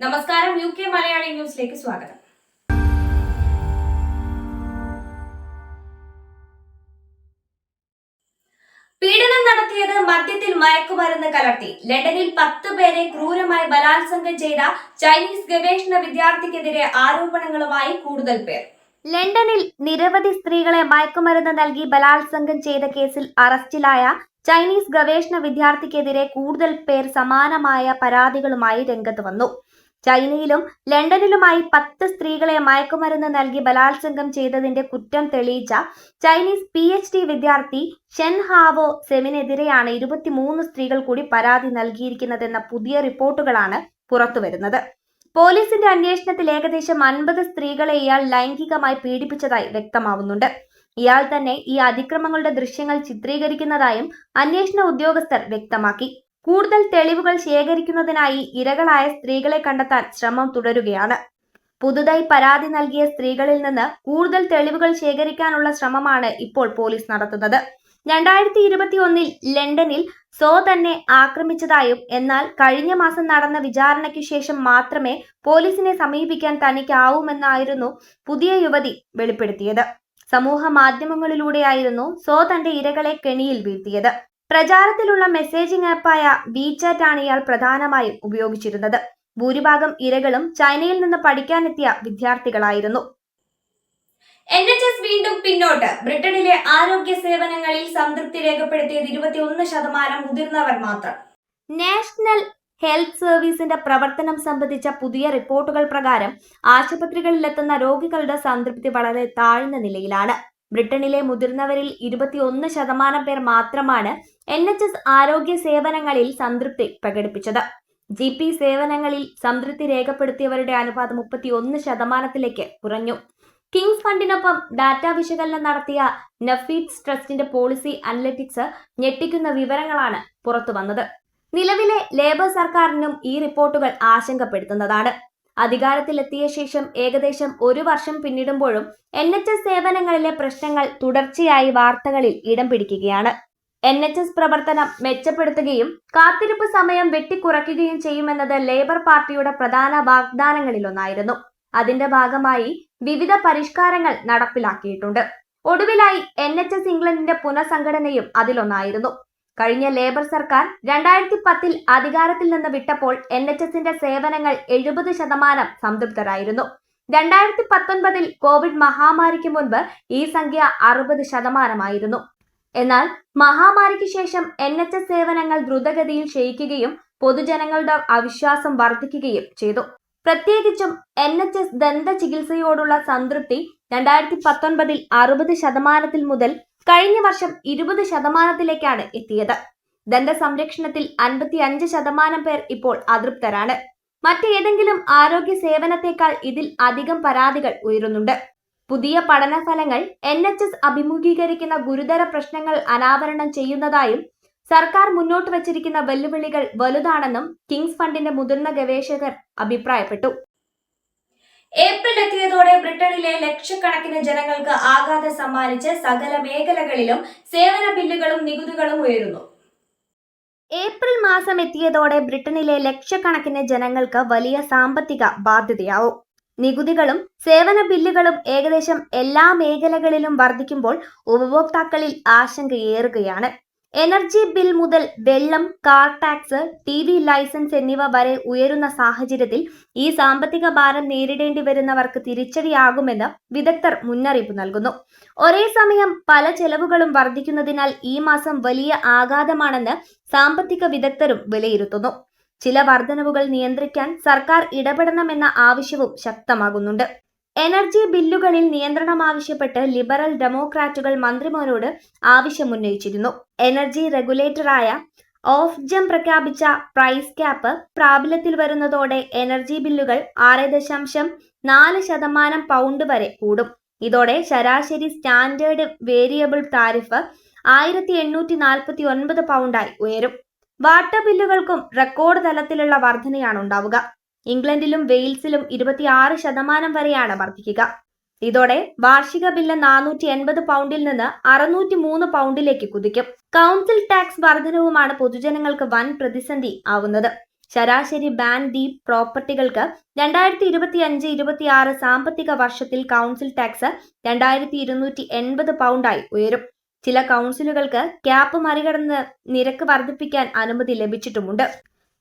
നമസ്കാരം U K Malayali ന്യൂസിലേക്ക് സ്വാഗതം. പീഡനം നടത്തിയത് മദ്യത്തിൽ മയക്കുമരുന്ന് കലർത്തി. ലണ്ടനിൽ പത്ത് പേരെ ക്രൂരമായി ബലാത്സംഗം ചെയ്ത ചൈനീസ് ഗവേഷണ വിദ്യാർത്ഥിക്കെതിരെ ആരോപണങ്ങളുമായി കൂടുതൽ പേർ. ലണ്ടനിൽ നിരവധി സ്ത്രീകളെ മയക്കുമരുന്ന് നൽകി ബലാത്സംഗം ചെയ്ത കേസിൽ അറസ്റ്റിലായ ചൈനീസ് ഗവേഷണ വിദ്യാർത്ഥിക്കെതിരെ കൂടുതൽ പേർ സമാനമായ പരാതികളുമായി രംഗത്ത് വന്നു. ചൈനയിലും ലണ്ടനിലുമായി പത്ത് സ്ത്രീകളെ മയക്കുമരുന്ന് നൽകി ബലാത്സംഗം ചെയ്തതിന്റെ കുറ്റം തെളിയിച്ച ചൈനീസ് പി എച്ച് ഡി വിദ്യാർത്ഥി ഷെൻ ഹാവോ സെമിനെതിരെയാണ് ഇരുപത്തിമൂന്ന് സ്ത്രീകൾ കൂടി പരാതി നൽകിയിരിക്കുന്നതെന്ന പുതിയ റിപ്പോർട്ടുകളാണ് പുറത്തുവരുന്നത്. പോലീസിന്റെ അന്വേഷണത്തിൽ ഏകദേശം അൻപത് സ്ത്രീകളെ ഇയാൾ ലൈംഗികമായി പീഡിപ്പിച്ചതായി വ്യക്തമാവുന്നുണ്ട്. ഇയാൾ തന്നെ ഈ അതിക്രമങ്ങളുടെ ദൃശ്യങ്ങൾ ചിത്രീകരിക്കുന്നതായും അന്വേഷണ ഉദ്യോഗസ്ഥർ വ്യക്തമാക്കി. കൂടുതൽ തെളിവുകൾ ശേഖരിക്കുന്നതിനായി ഇരകളായ സ്ത്രീകളെ കണ്ടെത്താൻ ശ്രമം തുടരുകയാണ്. പുതുതായി പരാതി നൽകിയ സ്ത്രീകളിൽ നിന്ന് കൂടുതൽ തെളിവുകൾ ശേഖരിക്കാനുള്ള ശ്രമമാണ് ഇപ്പോൾ പോലീസ് നടത്തുന്നത്. രണ്ടായിരത്തി ഇരുപത്തി ഒന്നിൽ ലണ്ടനിൽ സോ തന്നെ ആക്രമിച്ചതായും എന്നാൽ കഴിഞ്ഞ മാസം നടന്ന വിചാരണയ്ക്കു ശേഷം മാത്രമേ പോലീസിനെ സമീപിക്കാൻ തനിക്കാവുമെന്നായിരുന്നു പുതിയ യുവതി വെളിപ്പെടുത്തിയത്. സമൂഹ മാധ്യമങ്ങളിലൂടെയായിരുന്നു സോ തന്റെ ഇരകളെ കെണിയിൽ വീഴ്ത്തിയത്. പ്രചാരത്തിലുള്ള മെസ്സേജിംഗ് ആപ്പായ വീചാറ്റ് ആണ് ഇയാൾ പ്രധാനമായും ഉപയോഗിച്ചിരുന്നത്. ഭൂരിഭാഗം ഇരകളും ചൈനയിൽ നിന്ന് പഠിക്കാനെത്തിയ വിദ്യാർത്ഥികളായിരുന്നു. എൻ എച്ച് എസ് വീണ്ടും പിന്നോട്ട്. ബ്രിട്ടനിലെ ആരോഗ്യ സേവനങ്ങളിൽ സംതൃപ്തി രേഖപ്പെടുത്തിയത് ഇരുപത്തിയൊന്ന് ശതമാനം മുതിർന്നവർ മാത്രം. നാഷണൽ ഹെൽത്ത് സർവീസിന്റെ പ്രവർത്തനം സംബന്ധിച്ച പുതിയ റിപ്പോർട്ടുകൾ പ്രകാരം ആശുപത്രികളിലെത്തുന്ന രോഗികളുടെ സംതൃപ്തി വളരെ താഴ്ന്ന നിലയിലാണ്. ബ്രിട്ടനിലെ മുതിർന്നവരിൽ ഇരുപത്തിയൊന്ന് ശതമാനം പേർ മാത്രമാണ് എൻ എച്ച് എസ് ആരോഗ്യ സേവനങ്ങളിൽ സംതൃപ്തി പ്രകടിപ്പിച്ചത്. ജി പി സേവനങ്ങളിൽ സംതൃപ്തി രേഖപ്പെടുത്തിയവരുടെ അനുപാതം മുപ്പത്തിയൊന്ന് ശതമാനത്തിലേക്ക് കുറഞ്ഞു. കിങ്സ് ഫണ്ടിനൊപ്പം ഡാറ്റ വിശകലനം നടത്തിയ നഫീറ്റ്സ് ട്രസ്റ്റിന്റെ പോളിസി അനലറ്റിക്സ് ഞെട്ടിക്കുന്ന വിവരങ്ങളാണ് പുറത്തു വന്നത് നിലവിലെ ലേബർ സർക്കാരിനും ഈ റിപ്പോർട്ടുകൾ ആശങ്കപ്പെടുത്തുന്നതാണ്. അധികാരത്തിലെത്തിയ ശേഷം ഏകദേശം ഒരു വർഷം പിന്നിടുമ്പോഴും എൻ എച്ച് എസ് സേവനങ്ങളിലെ പ്രശ്നങ്ങൾ തുടർച്ചയായി വാർത്തകളിൽ ഇടം പിടിക്കുകയാണ്. എൻ എച്ച് എസ് പ്രവർത്തനം മെച്ചപ്പെടുത്തുകയും കാത്തിരിപ്പ് സമയം വെട്ടിക്കുറയ്ക്കുകയും ചെയ്യുമെന്നത് ലേബർ പാർട്ടിയുടെ പ്രധാന വാഗ്ദാനങ്ങളിലൊന്നായിരുന്നു. അതിന്റെ ഭാഗമായി വിവിധ പരിഷ്കാരങ്ങൾ നടപ്പിലാക്കിയിട്ടുണ്ട്. ഒടുവിലായി എൻ എച്ച് എസ് ഇംഗ്ലണ്ടിന്റെ പുനഃസംഘടനയും അതിലൊന്നായിരുന്നു. കഴിഞ്ഞ ലേബർ സർക്കാർ രണ്ടായിരത്തി പത്തിൽ അധികാരത്തിൽ നിന്ന് വിട്ടപ്പോൾ എൻ എച്ച് എസിന്റെ സേവനങ്ങൾ എഴുപത് ശതമാനം സംതൃപ്തരായിരുന്നു. രണ്ടായിരത്തി പത്തൊൻപതിൽ കോവിഡ് മഹാമാരിക്ക് മുൻപ് ഈ സംഖ്യ അറുപത് ശതമാനമായിരുന്നു. എന്നാൽ മഹാമാരിക്ക് ശേഷം എൻ എച്ച് എസ് സേവനങ്ങൾ ദ്രുതഗതിയിൽ ക്ഷയിക്കുകയും പൊതുജനങ്ങളുടെ അവിശ്വാസം വർദ്ധിക്കുകയും ചെയ്തു. പ്രത്യേകിച്ചും എൻ എച്ച് എസ് ദന്ത ചികിത്സയോടുള്ള സംതൃപ്തി രണ്ടായിരത്തി പത്തൊൻപതിൽ അറുപത് ശതമാനത്തിൽ മുതൽ കഴിഞ്ഞ വർഷം ഇരുപത് ശതമാനത്തിലേക്കാണ് എത്തിയത്. ദന്ത സംരക്ഷണത്തിൽ അൻപത്തി അഞ്ച് ശതമാനം പേർ ഇപ്പോൾ അതൃപ്തരാണ്. മറ്റേതെങ്കിലും ആരോഗ്യ സേവനത്തെക്കാൾ ഇതിൽ അധികം പരാതികൾ ഉയരുന്നുണ്ട്. പുതിയ പഠന ഫലങ്ങൾ എൻ എച്ച് എസ് അഭിമുഖീകരിക്കുന്ന ഗുരുതര പ്രശ്നങ്ങൾ അനാവരണം ചെയ്യുന്നതായും സർക്കാർ മുന്നോട്ട് വച്ചിരിക്കുന്ന വെല്ലുവിളികൾ വലുതാണെന്നും കിങ്സ് ഫണ്ടിന്റെ മുതിർന്ന ഗവേഷകർ അഭിപ്രായപ്പെട്ടു. ഏപ്രിൽ എത്തിയതോടെ ബ്രിട്ടനിലെ ലക്ഷക്കണക്കിന് ജനങ്ങൾക്ക് ആഘാതം സമ്മാനിച്ച് സകല മേഖലകളിലും സേവന ബില്ലുകളും നികുതികളും ഉയരുന്നു. ഏപ്രിൽ മാസം എത്തിയതോടെ ബ്രിട്ടനിലെ ലക്ഷക്കണക്കിന് ജനങ്ങൾക്ക് വലിയ സാമ്പത്തിക ബാധ്യതയാവും. നികുതികളും സേവന ബില്ലുകളും ഏകദേശം എല്ലാ മേഖലകളിലും വർദ്ധിക്കുമ്പോൾ ഉപഭോക്താക്കളിൽ ആശങ്കയേറുകയാണ് എനർജി ബിൽ മുതൽ വെള്ളം car tax T V licence എന്നിവ വരെ ഉയരുന്ന സാഹചര്യത്തിൽ ഈ സാമ്പത്തിക ഭാരം നേരിടേണ്ടി വരുന്നവർക്ക് തിരിച്ചടിയാകുമെന്ന് വിദഗ്ധർ മുന്നറിയിപ്പ് നൽകുന്നു. ഒരേ സമയം പല ചെലവുകളും വർദ്ധിക്കുന്നതിനാൽ ഈ മാസം വലിയ ആഘാതമാണെന്ന് സാമ്പത്തിക വിദഗ്ധരും വിലയിരുത്തുന്നു. ചില വർധനവുകൾ നിയന്ത്രിക്കാൻ സർക്കാർ ഇടപെടണമെന്ന ആവശ്യവും ശക്തമാകുന്നുണ്ട്. എനർജി ബില്ലുകളിൽ നിയന്ത്രണം ആവശ്യപ്പെട്ട് ലിബറൽ ഡെമോക്രാറ്റുകൾ മന്ത്രിമാരോട് ആവശ്യമുന്നയിച്ചിരുന്നു. എനർജി റെഗുലേറ്ററായ ഓഫ് ജം പ്രഖ്യാപിച്ച പ്രൈസ് ക്യാപ്പ് പ്രാബല്യത്തിൽ വരുന്നതോടെ എനർജി ബില്ലുകൾ ആറ് ദശാംശം നാല് ശതമാനം പൗണ്ട് വരെ കൂടും. ഇതോടെ ശരാശരി സ്റ്റാൻഡേർഡ് വേരിയബിൾ താരിഫ് ആയിരത്തി എണ്ണൂറ്റി നാൽപ്പത്തി ഒൻപത് പൗണ്ടായി ഉയരും. വാട്ടർ ബില്ലുകൾക്കും റെക്കോർഡ് തലത്തിലുള്ള വർധനയാണ് ഉണ്ടാവുക. ഇംഗ്ലണ്ടിലും വെയിൽസിലും ഇരുപത്തിയാറ് ശതമാനം വരെയാണ് വർദ്ധിക്കുക. ഇതോടെ വാർഷിക ബില്ല് നാനൂറ്റി എൺപത് പൗണ്ടിൽ നിന്ന് അറുന്നൂറ്റി മൂന്ന് പൗണ്ടിലേക്ക് കുതിക്കും. കൗൺസിൽ ടാക്സ് വർധനവുമാണ് പൊതുജനങ്ങൾക്ക് വൻ പ്രതിസന്ധി ആവുന്നത്. ശരാശരി ബാങ്ക് ഡീപ് പ്രോപ്പർട്ടികൾക്ക് രണ്ടായിരത്തി ഇരുപത്തി അഞ്ച് ഇരുപത്തി ആറ് സാമ്പത്തിക വർഷത്തിൽ കൗൺസിൽ ടാക്സ് രണ്ടായിരത്തി ഇരുന്നൂറ്റി എൺപത് പൗണ്ടായി ഉയരും. ചില കൗൺസിലുകൾക്ക് ക്യാപ്പ് മറികടന്ന് നിരക്ക് വർദ്ധിപ്പിക്കാൻ അനുമതി ലഭിച്ചിട്ടുമുണ്ട്.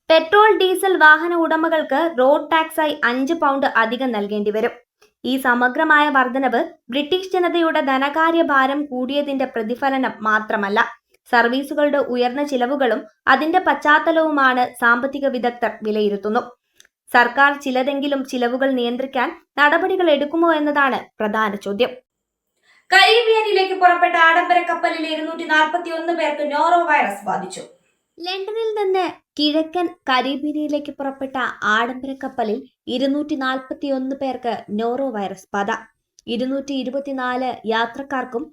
പെട്രോൾ ഡീസൽ വാഹന ഉടമകൾക്ക് റോഡ് ടാക്സായി അഞ്ച് പൗണ്ട് അധികം നൽകേണ്ടി വരും. ഈ സമഗ്രമായ വർധനവ് ബ്രിട്ടീഷ് ജനതയുടെ ധനകാര്യ ഭാരം കൂടിയതിന്റെ പ്രതിഫലനം മാത്രമല്ല സർവീസുകളുടെ ഉയർന്ന ചിലവുകളും അതിന്റെ പശ്ചാത്തലവുമാണ് സാമ്പത്തിക വിദഗ്ധർ വിലയിരുത്തുന്നു. സർക്കാർ ചിലതെങ്കിലും ചിലവുകൾ നിയന്ത്രിക്കാൻ നടപടികൾ എടുക്കുമോ എന്നതാണ് പ്രധാന ചോദ്യം. കരീബിയനിലേക്ക് പുറപ്പെട്ട ആഡംബര കപ്പലിൽ ഇരുന്നൂറ്റി നാൽപ്പത്തി ഒന്ന് പേർക്ക് നോറോ വൈറസ് ബാധിച്ചു. ലണ്ടനിൽ നിന്ന് കിഴക്കൻ കരീബിയനിലേക്ക് പുറപ്പെട്ട ആഡംബര കപ്പലിൽ ഇരുന്നൂറ്റി നാൽപ്പത്തി ഒന്ന് പേർക്ക് നോറോ വൈറസ് ബാധ. ഇരുന്നൂറ്റി ഇരുപത്തിനാല് യാത്രക്കാർക്കും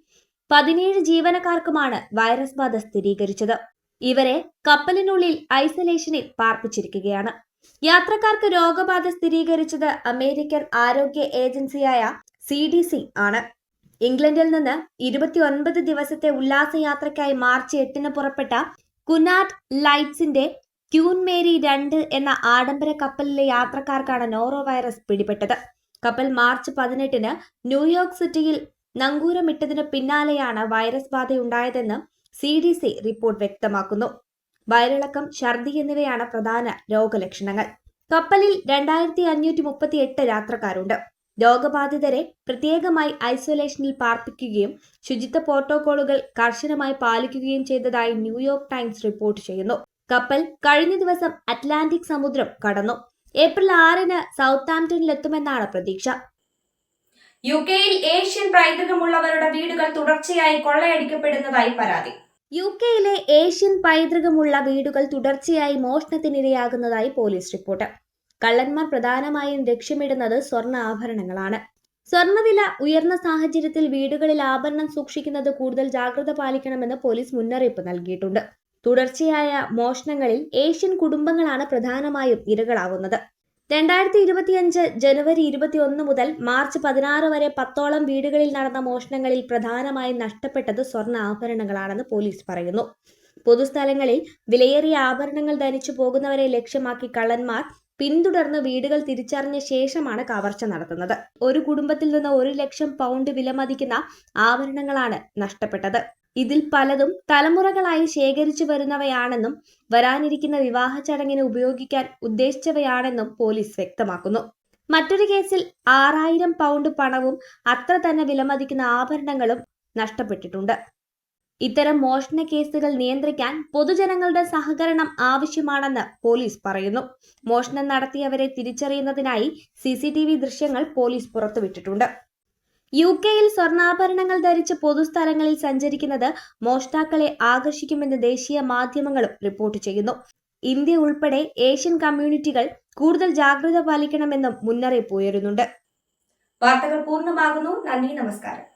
പതിനേഴ് ജീവനക്കാർക്കുമാണ് വൈറസ് ബാധ സ്ഥിരീകരിച്ചത്. ഇവരെ കപ്പലിനുള്ളിൽ ഐസൊലേഷനിൽ പാർപ്പിച്ചിരിക്കുകയാണ്. യാത്രക്കാർക്ക് രോഗബാധ സ്ഥിരീകരിച്ചത് അമേരിക്കൻ ആരോഗ്യ ഏജൻസിയായ സി ഡി സി ആണ്. ഇംഗ്ലണ്ടിൽ നിന്ന് ഇരുപത്തിയൊൻപത് ദിവസത്തെ ഉല്ലാസയാത്രയ്ക്കായി മാർച്ച് എട്ടിന് പുറപ്പെട്ട കുനാറ്റ് ലൈറ്റ്സിന്റെ ക്യൂൻ മേരി രണ്ട് എന്ന ആഡംബര കപ്പലിലെ യാത്രക്കാർക്കാണ് നോറോ വൈറസ് പിടിപെട്ടത്. കപ്പൽ മാർച്ച് പതിനെട്ടിന് ന്യൂയോർക്ക് സിറ്റിയിൽ നങ്കൂരമിട്ടതിന് പിന്നാലെയാണ് വൈറസ് ബാധയുണ്ടായതെന്ന് സി ഡി സി റിപ്പോർട്ട് വ്യക്തമാക്കുന്നു. വയറിളക്കം ഛർദി എന്നിവയാണ് പ്രധാന രോഗലക്ഷണങ്ങൾ. കപ്പലിൽ രണ്ടായിരത്തി അഞ്ഞൂറ്റി മുപ്പത്തി എട്ട് യാത്രക്കാരുണ്ട്. രോഗബാധിതരെ പ്രത്യേകമായി ഐസൊലേഷനിൽ പാർപ്പിക്കുകയും ശുചിത്വ പ്രോട്ടോകോളുകൾ കർശനമായി പാലിക്കുകയും ചെയ്തതായി ന്യൂയോർക്ക് ടൈംസ് റിപ്പോർട്ട് ചെയ്യുന്നു. കപ്പൽ കഴിഞ്ഞ ദിവസം അറ്റ്ലാന്റിക് സമുദ്രം കടന്നു. ഏപ്രിൽ ആറിന് സൗത്താംപ്ടണിലെത്തുമെന്നാണ് പ്രതീക്ഷ. യു കെയിൽ ഏഷ്യൻ പൈതൃകമുള്ളവരുടെ വീടുകൾ തുടർച്ചയായി കൊള്ളയടിക്കപ്പെടുന്നതായി പരാതി. യു കെയിലെ ഏഷ്യൻ പൈതൃകമുള്ള വീടുകൾ തുടർച്ചയായി മോഷണത്തിനിരയാകുന്നതായി പോലീസ് റിപ്പോർട്ട്. കള്ളന്മാർ പ്രധാനമായും ലക്ഷ്യമിടുന്നത് സ്വർണ ആഭരണങ്ങളാണ്. സ്വർണവില ഉയർന്ന സാഹചര്യത്തിൽ വീടുകളിൽ ആഭരണം സൂക്ഷിക്കുന്നത് കൂടുതൽ ജാഗ്രത പാലിക്കണമെന്ന് പോലീസ് മുന്നറിയിപ്പ് നൽകിയിട്ടുണ്ട്. തുടർച്ചയായ മോഷണങ്ങളിൽ ഏഷ്യൻ കുടുംബങ്ങളാണ് പ്രധാനമായും ഇരകളാവുന്നത്. രണ്ടായിരത്തി ഇരുപത്തിയഞ്ച് ജനുവരി ഇരുപത്തിയൊന്ന് മുതൽ മാർച്ച് പതിനാറ് വരെ പത്തോളം വീടുകളിൽ നടന്ന മോഷണങ്ങളിൽ പ്രധാനമായും നഷ്ടപ്പെട്ടത് സ്വർണ ആഭരണങ്ങളാണെന്ന് പോലീസ് പറയുന്നു. പൊതുസ്ഥലങ്ങളിൽ വിലയേറിയ ആഭരണങ്ങൾ ധരിച്ചു പോകുന്നവരെ ലക്ഷ്യമാക്കി കള്ളന്മാർ പിന്തുടർന്ന് വീടുകൾ തിരിച്ചറിഞ്ഞ ശേഷമാണ് കവർച്ച നടത്തുന്നത്. ഒരു കുടുംബത്തിൽ നിന്ന് ഒരു ലക്ഷം പൗണ്ട് വിലമതിക്കുന്ന ആഭരണങ്ങളാണ് നഷ്ടപ്പെട്ടത്. ഇതിൽ പലതും തലമുറകളായി ശേഖരിച്ചു വരുന്നവയാണെന്നും വരാനിരിക്കുന്ന വിവാഹ ചടങ്ങിന് ഉപയോഗിക്കാൻ ഉദ്ദേശിച്ചവയാണെന്നും പോലീസ് വ്യക്തമാക്കുന്നു. മറ്റൊരു കേസിൽ ആറായിരം പൗണ്ട് പണവും അത്ര തന്നെ വിലമതിക്കുന്ന ആഭരണങ്ങളും നഷ്ടപ്പെട്ടിട്ടുണ്ട്. ഇത്തരം മോഷണ കേസുകൾ നിയന്ത്രിക്കാൻ പൊതുജനങ്ങളുടെ സഹകരണം ആവശ്യമാണെന്ന് പോലീസ് പറയുന്നു. മോഷണം നടത്തിയവരെ തിരിച്ചറിയുന്നതിനായി സി ദൃശ്യങ്ങൾ പോലീസ് പുറത്തുവിട്ടിട്ടുണ്ട്. യു കെയിൽ സ്വർണാഭരണങ്ങൾ ധരിച്ച് പൊതുസ്ഥലങ്ങളിൽ സഞ്ചരിക്കുന്നത് മോഷ്ടാക്കളെ ആകർഷിക്കുമെന്ന് ദേശീയ മാധ്യമങ്ങളും റിപ്പോർട്ട് ചെയ്യുന്നു. ഇന്ത്യ ഉൾപ്പെടെ ഏഷ്യൻ കമ്മ്യൂണിറ്റികൾ കൂടുതൽ ജാഗ്രത പാലിക്കണമെന്നും മുന്നറിയിപ്പ് ഉയരുന്നുണ്ട്. വാർത്തകൾ പൂർണമാകുന്നു. നന്ദി നമസ്കാരം.